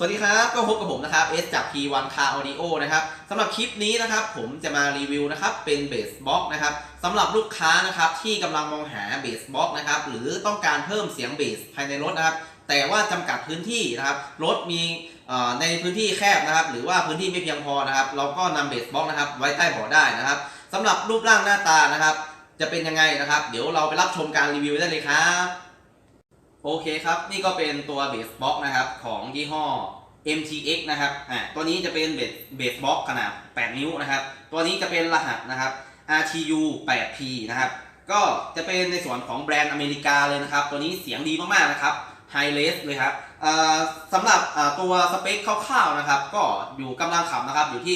สวัสดีครับ ก็พบกับผมนะครับเอสจาก P1 Car Audio นะครับสำหรับคลิปนี้นะครับผมจะมารีวิวนะครับเป็นเบสบ็อกนะครับสำหรับลูกค้านะครับที่กำลังมองหาเบสบ็อกนะครับหรือต้องการเพิ่มเสียงเบสภายในรถนะครับแต่ว่าจำกัดพื้นที่นะครับรถมีในพื้นที่แคบนะครับหรือว่าพื้นที่ไม่เพียงพอนะครับเราก็นำเบสบ็อกนะครับไว้ใต้เบาะได้นะครับสำหรับรูปร่างหน้าตานะครับจะเป็นยังไงนะครับ เดี๋ยวเราไปรับชมการรีวิวได้เลยครับ โอเคครับ นี่ก็เป็นตัวเบสบ็อกนะครับของยี่ห้อ MTX นะครับอ่าตัวนี้จะเป็นเบสเบสบ็อกขนาด 8 นิ้วนะครับ ตัวนี้จะเป็นรหัสนะครับ RTU 8P นะครับ ก็จะเป็นในส่วนของแบรนด์อเมริกาเลยนะครับ ตัวนี้เสียงดีมากๆนะครับไฮเลสเลยครับอ่าสำหรับอ่าตัวสเปคคร่าวๆนะครับ ก็อยู่กำลังขับนะครับอยู่ที่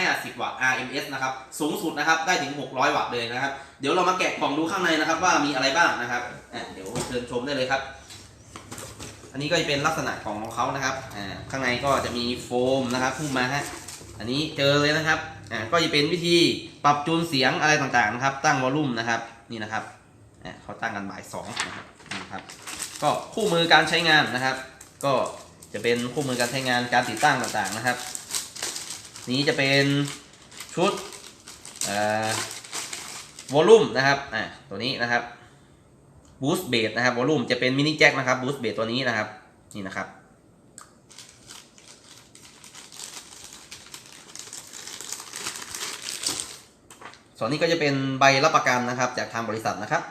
150 วัตต์ RMS นะครับ สูงสุดนะครับได้ถึง 600 วัตต์เลยนะครับ เดี๋ยวเรามาแกะกล่องดูข้างในนะครับว่ามีอะไรบ้างนะครับอะเดี๋ยวเชิญชมได้เลยครับ อันนี้ก็จะเป็นลักษณะของเขานะครับอ่าข้างในก็จะมีโฟมนะครับพุ่มมาฮะอันนี้เจอเลยนะครับอ่าก็จะเป็นวิธีปรับจูนเสียงอะไรต่างๆนะครับ ตั้งวอลลุ่มนะครับนี่นะครับอ่าเขาตั้งกันบ่ายสองนะครับนี่นะครับ ก็คู่มือการใช้งานนะครับ ก็จะเป็นคู่มือการใช้งานการติดตั้งต่างๆนะครับ นี้จะเป็นชุดอ่อวอลลุ่มนะครับอ่าตัวนี้นะครับ บูสต์เบสนะครับวอลลุ่มจะเป็นมินิแจ็คนะครับบูสต์เบสตัวนี้นะครับ นี่นะครับ ส่วนนี้ก็จะเป็นใบรับประกันนะครับ จากทางบริษัทนะครับ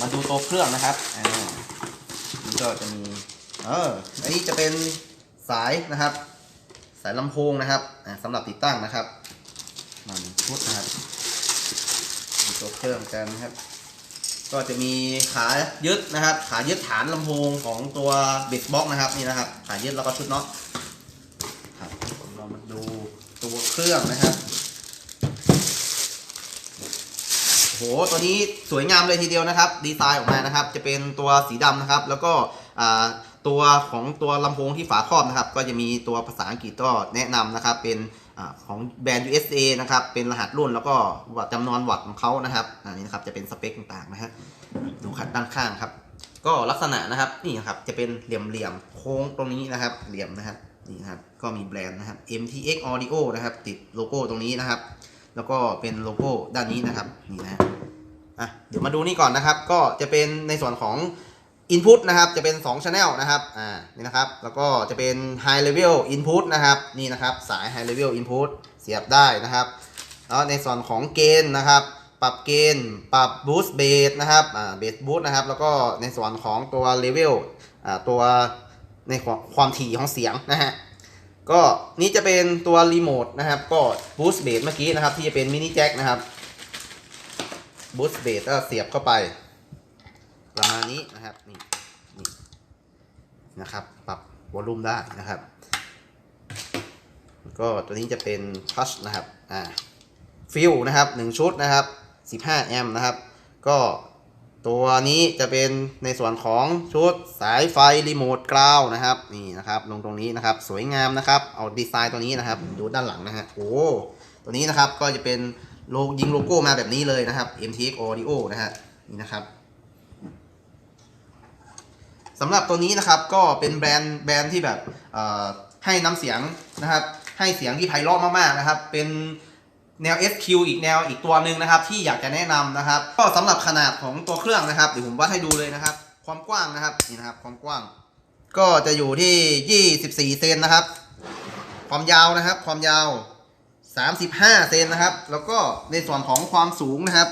มาดูตัวเครื่องนะครับอ่านี่ก็จะมีเอออันนี้จะเป็นสายนะครับ สายลำโพงนะครับอ่าสำหรับติดตั้งนะครับมาชุดนะครับ มีตัวเครื่องกันนะครับ ก็จะมีขายึดนะครับ ขายึดฐานลำโพงของตัวเบสบล็อกนะครับนี่นะครับ ขายึดแล้วก็ชุดน็อตครับเรามาดูตัวเครื่องนะครับโหตัวนี้สวยงามเลยทีเดียวนะครับ ดีไซน์ออกมานะครับ จะเป็นตัวสีดำนะครับ แล้วก็ตัวของตัวลำโพงที่ฝาครอบนะครับ ก็จะมีตัวภาษาอังกฤษก็แนะนำนะครับเป็น ของแบรนด์ USA นะครับ เป็นรหัสรุ่นแล้วก็วัตจำนวนวัตต์ของเขานะครับอันนี้นะครับจะเป็นสเปคต่างๆนะฮะดูครับด้านข้างครับ ก็ลักษณะนะครับนี่ครับจะเป็นเหลี่ยมๆโค้งตรงนี้นะครับ เหลี่ยมนะครับนี่ครับก็มีแบรนด์นะครับ MTX Audio นะครับ ติดโลโก้ตรงนี้นะครับ แล้วก็เป็นโลโก้ด้านนี้นะครับนี่นะอะเดี๋ยวมาดูนี่ก่อนนะครับ ก็จะเป็นในส่วนของ Input นะครับจะเป็น 2 Channel นะครับอ่านี่นะครับแล้วก็จะเป็น High Level Input นะครับนี่นะครับสาย High Level Input เสียบได้นะครับแล้วในส่วนของเกณฑ์นะครับ ปรับเกณฑ์ปรับบูสต์เบสนะครับอ่าเบสบูสต์นะครับแล้วก็ในส่วนของตัวเลเวลอ่าตัวในความความถี่ของเสียงนะฮะก็นี่จะเป็นตัวรีโมทนะครับก็บูสต์เบสเมื่อกี้นะครับที่จะเป็นมินิแจ็คนะครับบูสต์เบสก็เสียบเข้าไป ประมาณนี้นะครับนี่นี่นะครับ ปรับวอลลุ่มได้นะครับ ก็ตัวนี้จะเป็นทัชนะครับอ่าฟิลนะครับ1ชุดนะครับ 15 แอมป์นะครับ ก็ตัวนี้จะเป็นในส่วนของชุดสายไฟรีโมทกราวนะครับนี่นะครับ ลงตรงนี้นะครับ สวยงามนะครับ เอาดีไซน์ตัวนี้นะครับ ดูด้านหลังนะฮะโอ้ตัวนี้นะครับก็จะเป็นโลยิงโลโก้มาแบบนี้เลยนะครับ MTX Audio นะฮะนี่นะครับ สำหรับตัวนี้นะครับก็เป็นแบรนด์แบรนด์ที่แบบให้น้ำเสียงนะครับ ให้เสียงที่ไพเราะมากๆนะครับ เป็นแนว SQ อีกแนวอีกตัวหนึ่งนะครับ ที่อยากจะแนะนำนะครับ ก็สำหรับขนาดของตัวเครื่องนะครับเดี๋ยวผมวัดให้ดูเลยนะครับ ความกว้างนะครับนี่นะครับ ความกว้าง ก็จะอยู่ที่ 24 เซนนะครับ ความยาวนะครับ ความยาว 35 เซนนะครับ แล้วก็ในส่วนของความสูงนะครับ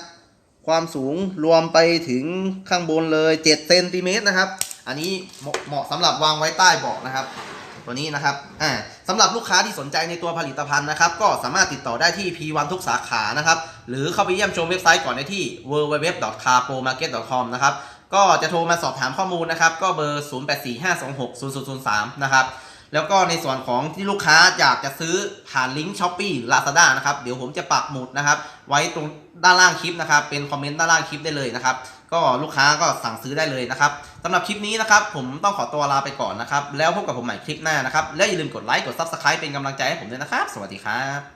ความสูงรวมไปถึงข้างบนเลย 7 เซนติเมตรนะครับ อันนี้เหมาะเหมาะสำหรับวางไว้ใต้เบาะนะครับ ตัวนี้นะครับอ่าสำหรับลูกค้าที่สนใจในตัวผลิตภัณฑ์นะครับ ก็สามารถติดต่อได้ที่ P1 ทุกสาขานะครับ หรือเข้าไปเยี่ยมชมเว็บไซต์ก่อนได้ที่ www.carpromarket.com นะครับก็จะโทรมาสอบถามข้อมูลนะครับ ก็เบอร์ 0845260003 นะครับแล้วก็ในส่วนของที่ลูกค้าอยากจะซื้อผ่านลิงก์ช้อปปี้ลาซาด้านะครับ เดี๋ยวผมจะปักหมุดนะครับ ไว้ตรงด้านล่างคลิปนะครับ เป็นคอมเมนต์ด้านล่างคลิปได้เลยนะครับ ก็ลูกค้าก็สั่งซื้อได้เลยนะครับสำหรับคลิปนี้นะครับ ผมต้องขอตัวลาไปก่อนนะครับ แล้วพบกับผมใหม่คลิปหน้านะครับ และอย่าลืมกดไลค์กด Subscribe เป็นกำลังใจให้ผมด้วยนะครับ สวัสดีครับ